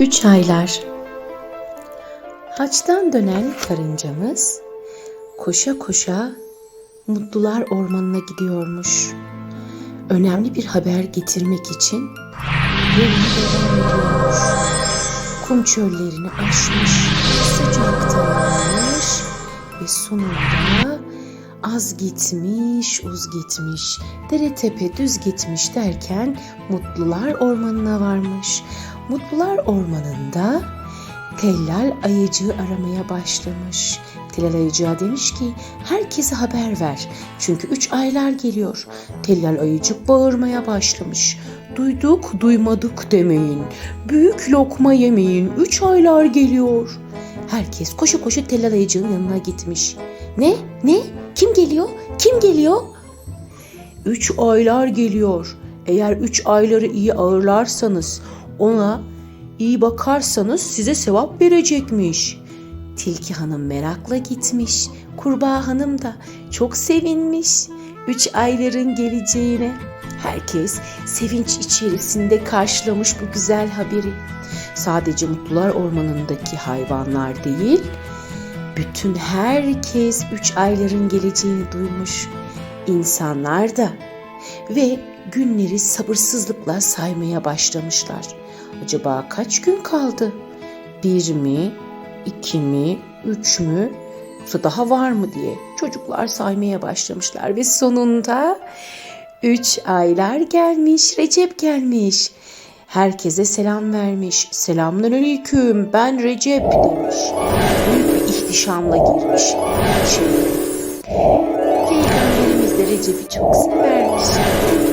Üç aylar Haçtan dönen karıncamız koşa koşa Mutlular Ormanı'na gidiyormuş. Önemli bir haber getirmek için. Kum çöllerini aşmış, sıcaktanmış ve sonunda az gitmiş, uz gitmiş, dere tepe düz gitmiş derken Mutlular Ormanı'na varmış. Mutlular Ormanı'nda Tellal ayıcığı aramaya başlamış. Tellal ayıcığa demiş ki herkese haber ver. Çünkü üç aylar geliyor. Tellal ayıcık bağırmaya başlamış. Duyduk duymadık demeyin. Büyük lokma yemeyin. Üç aylar geliyor. Herkes koşu koşu Tellal ayıcığın yanına gitmiş. Ne? Ne? Kim geliyor? Kim geliyor? Üç aylar geliyor. Eğer üç ayları iyi ağırlarsanız ona iyi bakarsanız size sevap verecekmiş. Tilki hanım merakla gitmiş. Kurbağa hanım da çok sevinmiş. Üç ayların geleceğine. Herkes sevinç içerisinde karşılamış bu güzel haberi. Sadece Mutlular Ormanı'ndaki hayvanlar değil, bütün herkes üç ayların geleceğini duymuş. İnsanlar da ve günleri sabırsızlıkla saymaya başlamışlar. Acaba kaç gün kaldı? Bir mi, iki mi, üç mü, daha var mı diye çocuklar saymaya başlamışlar ve sonunda üç aylar gelmiş, Recep gelmiş. Herkese selam vermiş. Selamünaleyküm ben Recep demiş. Büyük bir ihtişamla girmiş. Şey, Peygamberimiz de Recep'i çok severmiş.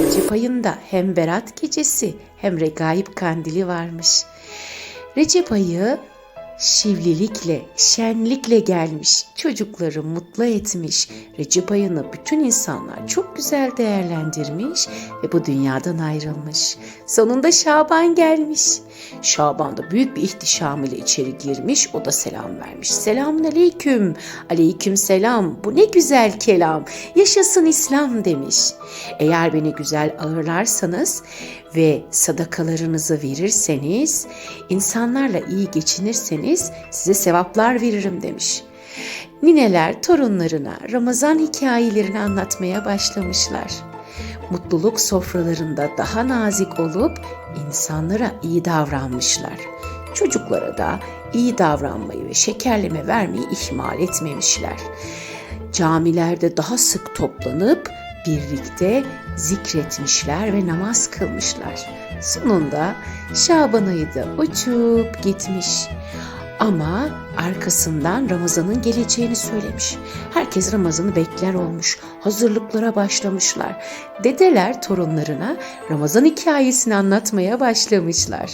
Recep ayında hem Berat gecesi hem Regaib kandili varmış. Recep ayı şivlilikle, şenlikle gelmiş. Çocukları mutlu etmiş. Recep ayını bütün insanlar çok güzel değerlendirmiş ve bu dünyadan ayrılmış. Sonunda Şaban gelmiş. Şaban da büyük bir ihtişam ile içeri girmiş. O da selam vermiş. Selamun aleyküm. Aleyküm selam. Bu ne güzel kelam. Yaşasın İslam demiş. Eğer beni güzel ağırlarsanız ve sadakalarınızı verirseniz, insanlarla iyi geçinirseniz size sevaplar veririm demiş. Nineler torunlarına Ramazan hikayelerini anlatmaya başlamışlar. Mutluluk sofralarında daha nazik olup insanlara iyi davranmışlar. Çocuklara da iyi davranmayı ve şekerleme vermeyi ihmal etmemişler. Camilerde daha sık toplanıp birlikte zikretmişler ve namaz kılmışlar. Sonunda Şaban ayı da uçup gitmiş. Ama arkasından Ramazan'ın geleceğini söylemiş. Herkes Ramazan'ı bekler olmuş. Hazırlıklara başlamışlar. Dedeler torunlarına Ramazan hikayesini anlatmaya başlamışlar.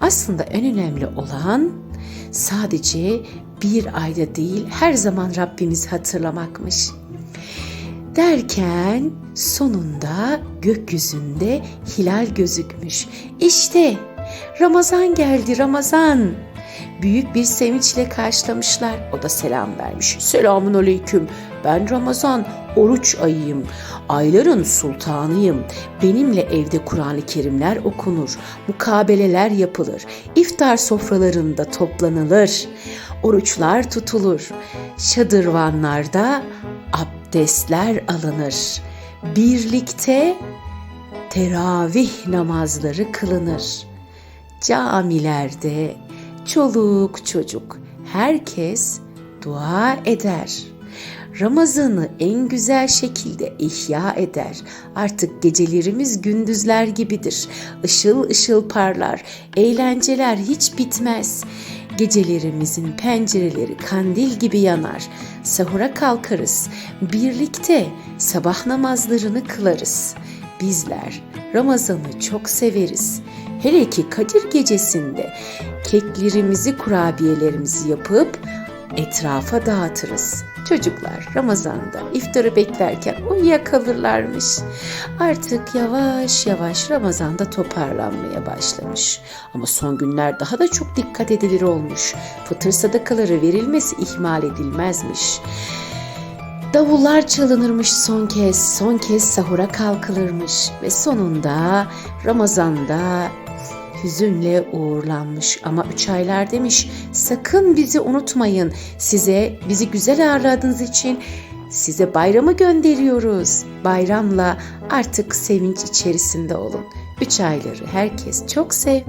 Aslında en önemli olan sadece bir ayda değil her zaman Rabbimizi hatırlamakmış. Derken sonunda gökyüzünde hilal gözükmüş. İşte Ramazan geldi Ramazan. Büyük bir sevinçle karşılamışlar. O da selam vermiş. Selamun aleyküm. Ben Ramazan, oruç ayıyım. Ayların sultanıyım. Benimle evde Kur'an-ı Kerimler okunur. Mukabeleler yapılır. İftar sofralarında toplanılır. Oruçlar tutulur. Şadırvanlarda abdestler alınır. Birlikte teravih namazları kılınır. Camilerde çoluk çocuk herkes dua eder. Ramazan'ı en güzel şekilde ihya eder. Artık gecelerimiz gündüzler gibidir. Işıl ışıl parlar. Eğlenceler hiç bitmez. Gecelerimizin pencereleri kandil gibi yanar. Sahura kalkarız. Birlikte sabah namazlarını kılarız. Bizler Ramazan'ı çok severiz. Hele ki Kadir gecesinde keklerimizi, kurabiyelerimizi yapıp etrafa dağıtırız. Çocuklar Ramazan'da iftarı beklerken uyuyakalırlarmış. Artık yavaş yavaş Ramazan'da toparlanmaya başlamış. Ama son günler daha da çok dikkat edilir olmuş. Fıtır sadakaları verilmesi ihmal edilmezmiş. Davullar çalınırmış son kez, son kez sahura kalkılırmış ve sonunda Ramazan'da hüzünle uğurlanmış. Ama üç aylar demiş sakın bizi unutmayın. Size bizi güzel ağırladığınız için size bayramı gönderiyoruz. Bayramla artık sevinç içerisinde olun. Üç ayları herkes çok sev.